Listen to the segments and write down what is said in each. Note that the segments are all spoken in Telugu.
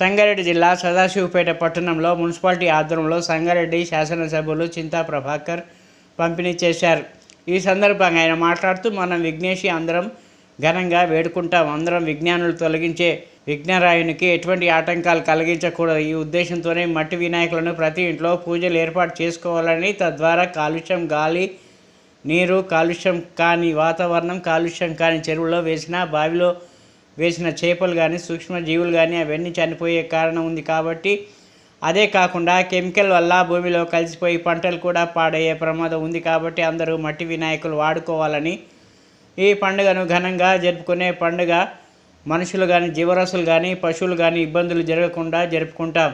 సంగారెడ్డి జిల్లా సదాశివపేట పట్టణంలో మున్సిపాలిటీ ఆధ్వర్యంలో సంగారెడ్డి శాసనసభ్యులు చింతా ప్రభాకర్ పంపిణీ చేశారు. ఈ సందర్భంగా ఆయన మాట్లాడుతూ మనం విఘ్నేషి అందరం ఘనంగా వేడుకుంటాం. అందరం విజ్ఞానులు తొలగించే విఘ్నరాయునికి ఎటువంటి ఆటంకాలు కలిగించకూడదు. ఈ ఉద్దేశంతోనే మట్టి వినాయకులను ప్రతి ఇంట్లో పూజలు ఏర్పాటు చేసుకోవాలని తద్వారా కాలుష్యం గాలి నీరు కాలుష్యం కాని వాతావరణం కాలుష్యం కాని చెరువులో వేసిన బావిలో వేసిన చేపలు కానీ సూక్ష్మజీవులు కానీ అవన్నీ చనిపోయే కారణం ఉంది కాబట్టి అదే కాకుండా కెమికల్ వల్ల భూమిలో కలిసిపోయి పంటలు కూడా పాడయ్యే ప్రమాదం ఉంది కాబట్టి అందరూ మట్టి వినాయకులు వాడుకోవాలని ఈ పండుగను ఘనంగా జరుపుకునే పండుగ. మనుషులు కానీ జీవరాశులు కానీ పశువులు కానీ ఇబ్బందులు జరగకుండా జరుపుకుంటాం.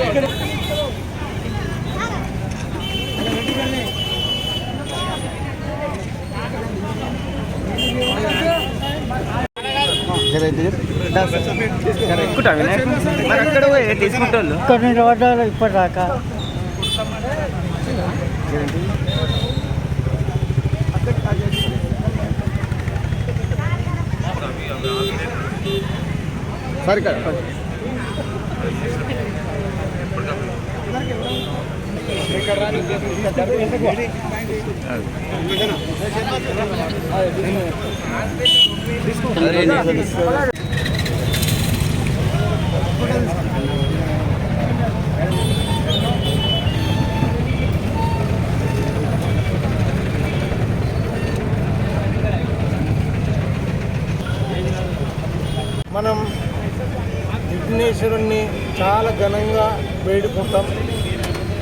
ఎక్కుంటా కొన్ని రోజులు ఇప్పటిదాకా. సరే మనం విఘ్నేశ్వరుణ్ణి చాలా ఘనంగా వేడుకుంటాం.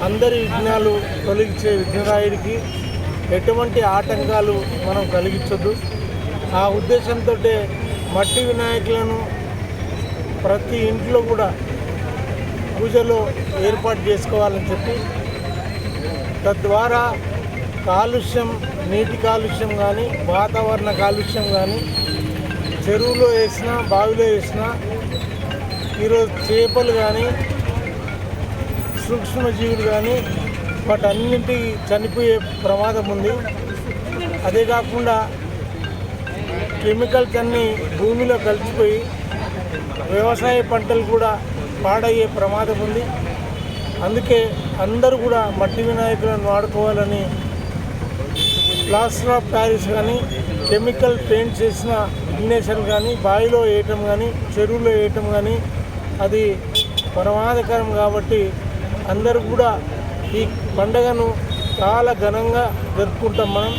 అందరి విఘ్నాలు తొలగించే విఘ్నరాయుడికి ఎటువంటి ఆటంకాలు మనం కలిగించొద్దు. ఆ ఉద్దేశంతో మట్టి వినాయకులను ప్రతి ఇంట్లో కూడా పూజలో ఏర్పాటు చేసుకోవాలని చెప్పి తద్వారా కాలుష్యం నీటి కాలుష్యం కానీ వాతావరణ కాలుష్యం కానీ చెరువులో వేసినా బావిలో వేసినా ఈరోజు చేపలు కానీ సూక్ష్మజీవులు కానీ వాటన్నింటి చనిపోయే ప్రమాదం ఉంది. అదే కాకుండా కెమికల్స్ అన్నీ భూమిలో కలిసిపోయి వ్యవసాయ పంటలు కూడా పాడయ్యే ప్రమాదం ఉంది. అందుకే అందరూ కూడా మట్టి వినాయకులను వాడుకోవాలని ప్లాస్టర్ ఆఫ్ ప్యారిస్ కానీ కెమికల్ పెయింట్ చేసిన ఇగ్నేషన్ కానీ బావిలో వేయటం కానీ చెరువులో వేయటం కానీ అది ప్రమాదకరం కాబట్టి అందరూ కూడా ఈ పండగను చాలా ఘనంగా జరుపుకుంటాం మనం.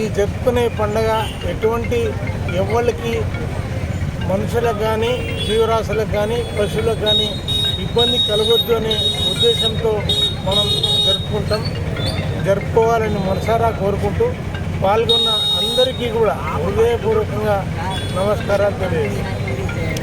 ఈ జరుపుకునే పండగ ఎటువంటి ఎవరికి మనుషులకు కానీ జీవరాశులకు కానీ పశువులకు కానీ ఇబ్బంది కలగొద్దు అనే ఉద్దేశంతో మనం జరుపుకుంటాం. జరుపుకోవాలని మనసారా కోరుకుంటూ పాల్గొన్న అందరికీ కూడా హృదయపూర్వకంగా నమస్కారాలు తెలియజేస్తాం